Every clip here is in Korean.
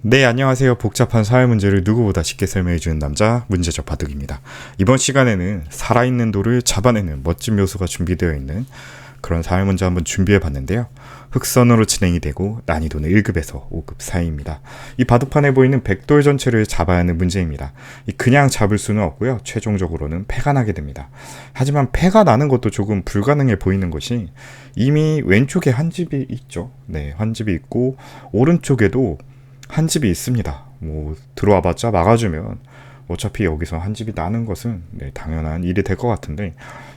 네, 안녕하세요. 복잡한 사회 문제를 누구보다 쉽게 설명해주는 남자, 문제적 바둑입니다. 이번 시간에는 살아있는 돌을 잡아내는 멋진 묘수가 준비되어 있는 그런 사회 문제 한번 준비해 봤는데요. 흑선으로 진행이 되고 난이도는 1급에서 5급 사이입니다. 이 바둑판에 보이는 백돌 전체를 잡아야 하는 문제입니다. 그냥 잡을 수는 없고요. 최종적으로는 패가 나게 됩니다. 하지만 패가 나는 것도 조금 불가능해 보이는 것이 이미 왼쪽에 한 집이 있죠. 네, 한 집이 있고 오른쪽에도 한 집이 있습니다. 뭐 들어와 봤자 막아주면 어차피 여기서 한 집이 나는 것은 네, 당연한 일이 될 것 같은데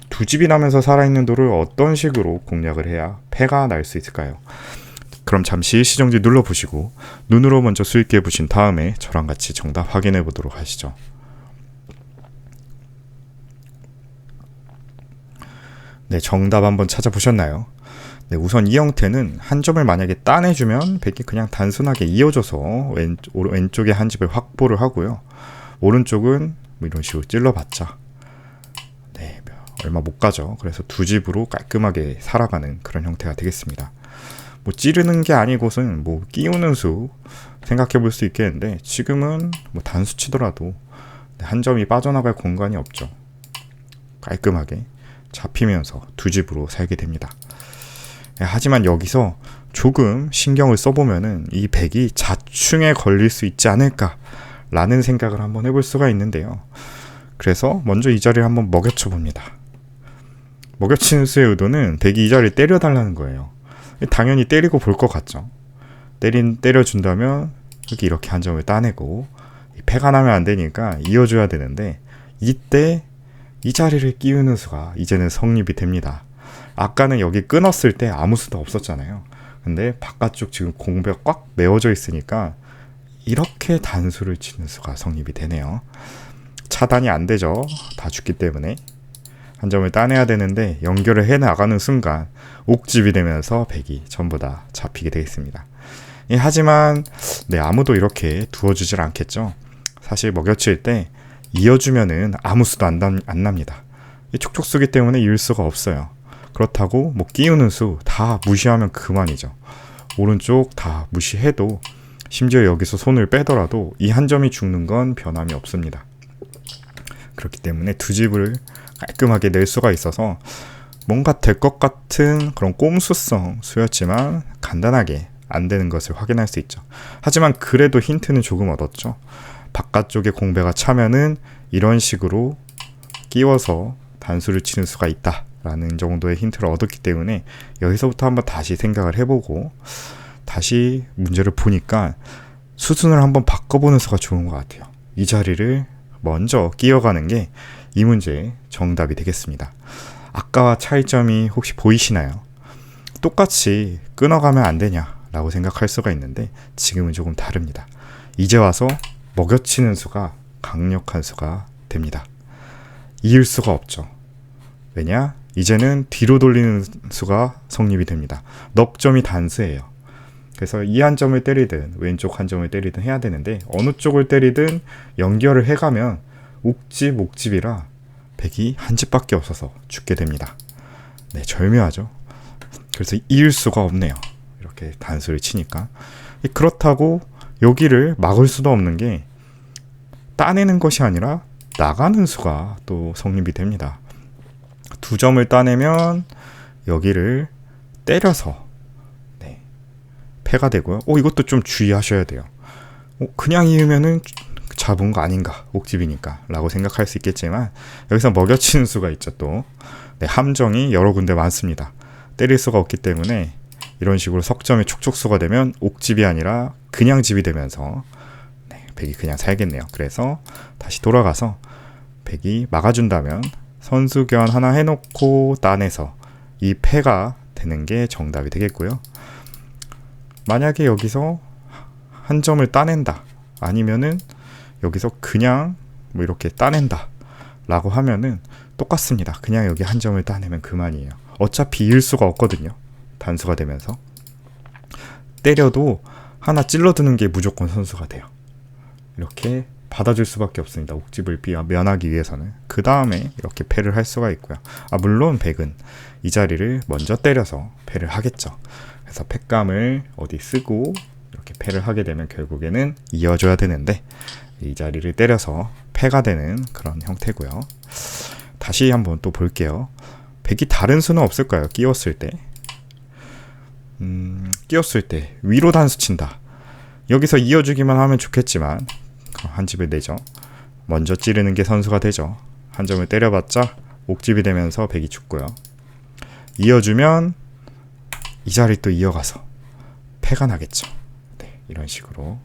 두 집이 나면서 살아있는 돌을 어떤 식으로 공략을 해야 패가 날 수 있을까요? 그럼 잠시 시정지 눌러보시고 눈으로 먼저 수익해 보신 다음에 저랑 같이 정답 확인해 보도록 하시죠. 네, 정답 한번 찾아보셨나요? 네, 우선 이 형태는 한 점을 만약에 따내주면 백이 그냥 단순하게 이어져서 왼, 왼쪽에 한 집을 확보를 하고요. 오른쪽은 뭐 이런 식으로 찔러봤자 네, 얼마 못 가죠. 그래서 두 집으로 깔끔하게 살아가는 그런 형태가 되겠습니다. 뭐 찌르는 게 아니고선 뭐 끼우는 수 생각해 볼 수 있겠는데 지금은 뭐 단수 치더라도 한 점이 빠져나갈 공간이 없죠. 깔끔하게 잡히면서 두 집으로 살게 됩니다. 예, 하지만 여기서 조금 신경을 써보면은 이 백이 자충에 걸릴 수 있지 않을까라는 생각을 한번 해볼 수가 있는데요. 그래서 먼저 이 자리를 한번 먹여쳐 봅니다. 먹여치는 수의 의도는 백이 이 자리를 때려달라는 거예요. 당연히 때리고 볼 것 같죠. 때린 때려준다면 여기 이렇게 한 점을 따내고 패가 나면 안 되니까 이어줘야 되는데 이때 이 자리를 끼우는 수가 이제는 성립이 됩니다. 아까는 여기 끊었을 때 아무 수도 없었잖아요. 근데 바깥쪽 지금 공배가 꽉 메워져 있으니까 이렇게 단수를 치는 수가 성립이 되네요. 차단이 안 되죠. 다 죽기 때문에. 한 점을 따내야 되는데 연결을 해 나가는 순간 옥집이 되면서 백이 전부 다 잡히게 되겠습니다. 예, 하지만 네, 아무도 이렇게 두어주질 않겠죠. 사실 먹여칠 때 이어주면은 아무 수도 안, 안 납니다. 촉촉 쓰기 때문에 이을 수가 없어요. 그렇다고 뭐 끼우는 수 다 무시하면 그만이죠. 오른쪽 다 무시해도 심지어 여기서 손을 빼더라도 이 한 점이 죽는 건 변함이 없습니다. 그렇기 때문에 두 집을 깔끔하게 낼 수가 있어서 뭔가 될 것 같은 그런 꼼수성 수였지만 간단하게 안 되는 것을 확인할 수 있죠. 하지만 그래도 힌트는 조금 얻었죠. 바깥쪽에 공배가 차면은 이런 식으로 끼워서 단수를 치는 수가 있다. 라는 정도의 힌트를 얻었기 때문에 여기서부터 한번 다시 생각을 해보고 다시 문제를 보니까 수순을 한번 바꿔보는 수가 좋은 것 같아요. 이 자리를 먼저 끼어가는 게 이 문제의 정답이 되겠습니다. 아까와 차이점이 혹시 보이시나요? 똑같이 끊어가면 안 되냐라고 생각할 수가 있는데 지금은 조금 다릅니다. 이제 와서 먹여치는 수가 강력한 수가 됩니다. 이을 수가 없죠. 왜냐? 이제는 뒤로 돌리는 수가 성립이 됩니다. 넉 점이 단수예요. 그래서 이 한 점을 때리든 왼쪽 한 점을 때리든 해야 되는데 어느 쪽을 때리든 연결을 해가면 옥집 옥집이라 백이 한 집밖에 없어서 죽게 됩니다. 네, 절묘하죠. 그래서 이을 수가 없네요. 이렇게 단수를 치니까 그렇다고 여기를 막을 수도 없는 게 따내는 것이 아니라 나가는 수가 또 성립이 됩니다. 두 점을 따내면 여기를 때려서 네, 패가 되고요. 오 이것도 좀 주의하셔야 돼요. 오, 그냥 이으면은 잡은 거 아닌가 옥집이니까 라고 생각할 수 있겠지만 여기서 먹여치는 수가 있죠 또 네, 함정이 여러 군데 많습니다 때릴 수가 없기 때문에 이런 식으로 석점이 촉촉수가 되면 옥집이 아니라 그냥 집이 되면서 네, 백이 그냥 살겠네요 그래서 다시 돌아가서 백이 막아준다면 선수 견 하나 해놓고 따내서 이 패가 되는 게 정답이 되겠고요. 만약에 여기서 한 점을 따낸다. 아니면은 여기서 그냥 뭐 이렇게 따낸다. 라고 하면은 똑같습니다. 그냥 여기 한 점을 따내면 그만이에요. 어차피 이을 수가 없거든요. 단수가 되면서. 때려도 하나 찔러드는 게 무조건 선수가 돼요. 이렇게 받아줄 수밖에 없습니다. 옥집을 면하기 위해서는. 그 다음에 이렇게 패를 할 수가 있고요. 아, 물론 백은 이 자리를 먼저 때려서 패를 하겠죠. 그래서 패감을 어디 쓰고 이렇게 패를 하게 되면 결국에는 이어줘야 되는데 이 자리를 때려서 패가 되는 그런 형태고요. 다시 한번 또 볼게요. 백이 다른 수는 없을까요? 끼웠을 때. 음, 끼웠을 때 위로 단수 친다. 여기서 이어주기만 하면 좋겠지만 한 집을 내죠. 먼저 찌르는 게 선수가 되죠. 한 점을 때려봤자 옥집이 되면서 백이 죽고요. 이어주면 이 자리 또 이어가서 패가 나겠죠. 네, 이런 식으로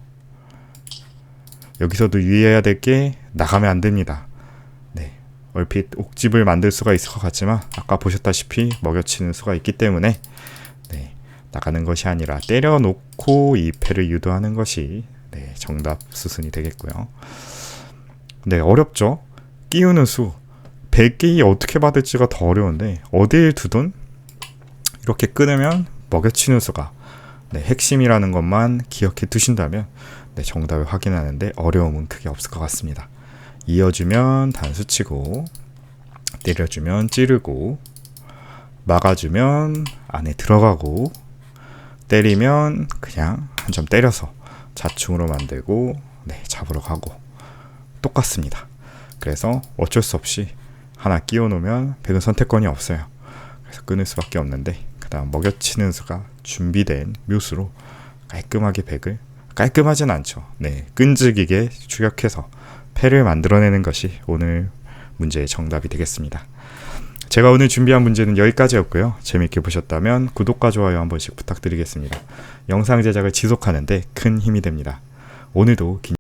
여기서도 유의해야 될 게 나가면 안 됩니다. 네, 얼핏 옥집을 만들 수가 있을 것 같지만 아까 보셨다시피 먹여치는 수가 있기 때문에 네, 나가는 것이 아니라 때려놓고 이 패를 유도하는 것이 네, 정답 수순이 되겠고요. 네, 어렵죠. 끼우는 수 100개이 어떻게 받을지가 더 어려운데 어디에 두든 이렇게 끊으면 먹여치는 수가 네, 핵심이라는 것만 기억해 두신다면 네, 정답을 확인하는데 어려움은 크게 없을 것 같습니다. 이어주면 단수치고 때려주면 찌르고 막아주면 안에 들어가고 때리면 그냥 한 점 때려서 자충으로 만들고 네, 잡으러 가고 똑같습니다. 그래서 어쩔 수 없이 하나 끼워 놓으면 백은 선택권이 없어요. 그래서 끊을 수밖에 없는데 그다음 먹여치는 수가 준비된 묘수로 깔끔하게 백을 깔끔하진 않죠. 네, 끈질기게 추격해서 패를 만들어내는 것이 오늘 문제의 정답이 되겠습니다. 제가 오늘 준비한 문제는 여기까지였고요. 재밌게 보셨다면 구독과 좋아요 한 번씩 부탁드리겠습니다. 영상 제작을 지속하는데 큰 힘이 됩니다. 오늘도 긴